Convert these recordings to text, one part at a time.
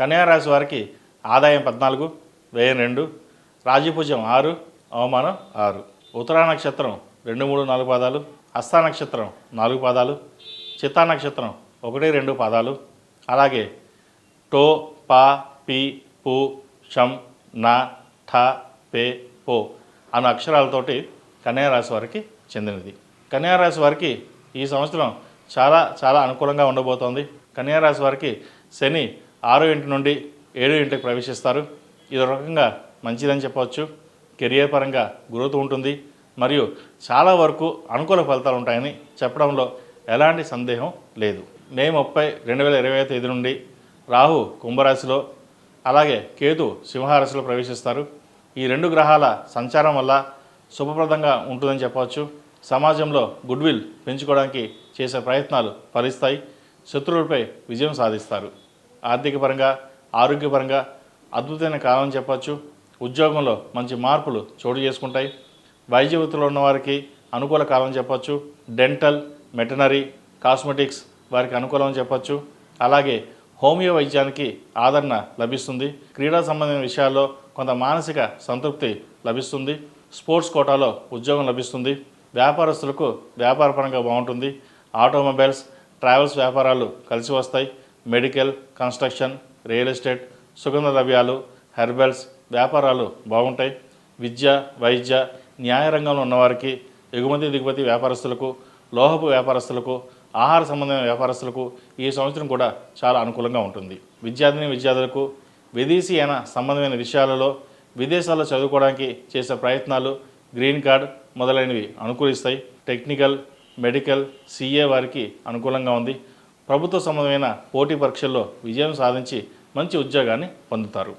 కన్యారాశి వారికి ఆదాయం పద్నాలుగు వ్యయం రెండు రాజీపూజ్యం ఆరు అవమానం ఆరు. ఉత్తరా నక్షత్రం రెండు మూడు నాలుగు పాదాలు హస్తా నక్షత్రం నాలుగు పాదాలు చిత్తా నక్షత్రం ఒకటి రెండు పాదాలు. అలాగే టో పా పి పు షం నా ఠ పే పో అన్న అక్షరాలతోటి కన్యారాశి వారికి చెందినది. కన్యారాశి వారికి ఈ సంవత్సరం చాలా చాలా అనుకూలంగా ఉండబోతోంది. కన్యారాశి వారికి శని ఆరో ఇంటి నుండి ఏడో ఇంటికి ప్రవేశిస్తారు. ఇది ఒక రకంగా మంచిదని చెప్పవచ్చు. కెరియర్ పరంగా గ్రోత్ ఉంటుంది. మరియు చాలా వరకు అనుకూల ఫలితాలు ఉంటాయని చెప్పడంలో ఎలాంటి సందేహం లేదు. మే ముప్పై రెండు వేల ఇరవై తేదీ నుండి రాహు కుంభరాశిలో అలాగే కేతు సింహరాశిలో ప్రవేశిస్తారు. ఈ రెండు గ్రహాల సంచారం వల్ల శుభప్రదంగా ఉంటుందని చెప్పవచ్చు. సమాజంలో గుడ్విల్ పెంచుకోవడానికి చేసే ప్రయత్నాలు ఫలిస్తాయి. శత్రువులపై విజయం సాధిస్తారు. ఆర్థికపరంగా ఆరోగ్యపరంగా అద్భుతమైన కాలం చెప్పచ్చు. ఉద్యోగంలో మంచి మార్పులు చోటు చేసుకుంటాయి. వైద్య వృత్తిలో అనుకూల కాలం చెప్పచ్చు. డెంటల్ మెటనరీ కాస్మెటిక్స్ వారికి అనుకూలం చెప్పచ్చు. అలాగే హోమియో వైద్యానికి ఆదరణ లభిస్తుంది. క్రీడా సంబంధించిన విషయాల్లో కొంత మానసిక సంతృప్తి లభిస్తుంది. స్పోర్ట్స్ కోటాలో ఉద్యోగం లభిస్తుంది. వ్యాపారస్తులకు వ్యాపారపరంగా బాగుంటుంది. ఆటోమొబైల్స్ ట్రావెల్స్ వ్యాపారాలు కలిసి వస్తాయి. మెడికల్ కన్స్ట్రక్షన్ రియల్ ఎస్టేట్ సుగంధ ద్రవ్యాలు హెర్బల్స్ వ్యాపారాలు బాగుంటాయి. విద్య వైద్య న్యాయ రంగంలో ఉన్నవారికి ఎగుమతి దిగుమతి వ్యాపారస్తులకు లోహపు వ్యాపారస్తులకు ఆహార సంబంధమైన వ్యాపారస్తులకు ఈ సంవత్సరం కూడా చాలా అనుకూలంగా ఉంటుంది. విద్యార్థిని విద్యార్థులకు విదేశీయన సంబంధమైన విషయాలలో విదేశాల్లో చదువుకోవడానికి చేసే ప్రయత్నాలు గ్రీన్ కార్డ్ మొదలైనవి అనుకూలిస్తాయి. టెక్నికల్ మెడికల్ సిఏ వారికి అనుకూలంగా ఉంది. ప్రభుత్వ సంబంధమైన పోటీ పరీక్షల్లో విజయం సాధించి మంచి ఉద్యోగాన్ని పొందుతారు.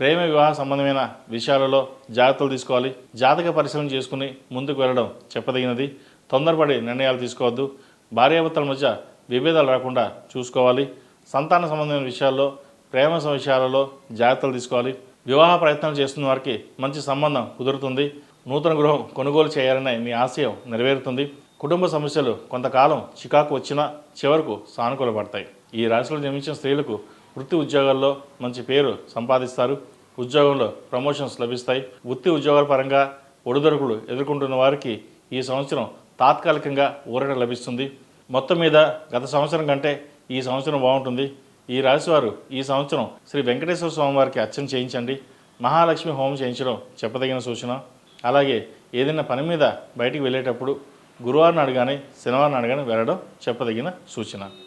ప్రేమ వివాహ సంబంధమైన విషయాలలో జాగ్రత్తలు తీసుకోవాలి. జాతక పరిశీలన చేసుకుని ముందుకు వెళ్ళడం చెప్పదగినది. తొందరపడి నిర్ణయాలు తీసుకోవద్దు. భార్యాభర్తల మధ్య విభేదాలు రాకుండా చూసుకోవాలి. సంతాన సంబంధమైన విషయాల్లో ప్రేమ విషయాలలో జాగ్రత్తలు తీసుకోవాలి. వివాహ ప్రయత్నాలు చేస్తున్న వారికి మంచి సంబంధం కుదురుతుంది. నూతన గృహం కొనుగోలు చేయాలనే మీ ఆశయం నెరవేరుతుంది. కుటుంబ సమస్యలు కొంతకాలం చికాకు వచ్చినా చివరకు సానుకూలపడతాయి ఈ రాశిలో జన్మించిన స్త్రీలకు వృత్తి ఉద్యోగాల్లో మంచి పేరు సంపాదిస్తారు. ఉద్యోగంలో ప్రమోషన్స్ లభిస్తాయి. వృత్తి ఉద్యోగాల పరంగా ఒడిదొడుకులు ఎదుర్కొంటున్న వారికి ఈ సంవత్సరం తాత్కాలికంగా ఊరట లభిస్తుంది. మొత్తం మీద గత సంవత్సరం కంటే ఈ సంవత్సరం బాగుంటుంది. ఈ రాశివారు ఈ సంవత్సరం శ్రీ వెంకటేశ్వర స్వామి వారికి అర్చన చేయించండి. మహాలక్ష్మి హోమం చేయించడం చెప్పదగిన సూచన. అలాగే ఏదైనా పని మీద బయటికి వెళ్ళేటప్పుడు గురువారం అడగానే శనివారం అడగానే వెళ్ళడం చెప్పదగిన సూచన.